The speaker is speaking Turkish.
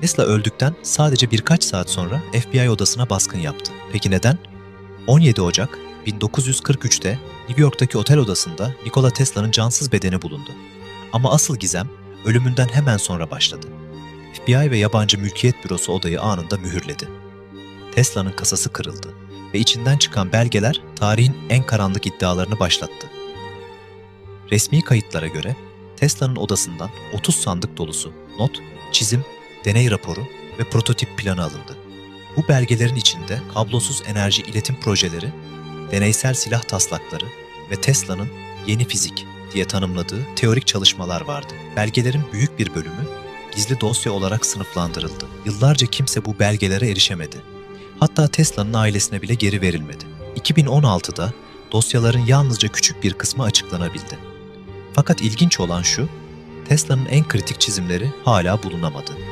Tesla öldükten sadece birkaç saat sonra FBI odasına baskın yaptı. Peki neden? 17 Ocak 1943'te New York'taki otel odasında Nikola Tesla'nın cansız bedeni bulundu. Ama asıl gizem ölümünden hemen sonra başladı. FBI ve yabancı mülkiyet bürosu odayı anında mühürledi. Tesla'nın kasası kırıldı ve içinden çıkan belgeler tarihin en karanlık iddialarını başlattı. Resmi kayıtlara göre Tesla'nın odasından 30 sandık dolusu not, çizim, deney raporu ve prototip planı alındı. Bu belgelerin içinde kablosuz enerji iletim projeleri, deneysel silah taslakları ve Tesla'nın yeni fizik diye tanımladığı teorik çalışmalar vardı. Belgelerin büyük bir bölümü gizli dosya olarak sınıflandırıldı. Yıllarca kimse bu belgelere erişemedi. Hatta Tesla'nın ailesine bile geri verilmedi. 2016'da dosyaların yalnızca küçük bir kısmı açıklanabildi. Fakat ilginç olan şu, Tesla'nın en kritik çizimleri hala bulunamadı.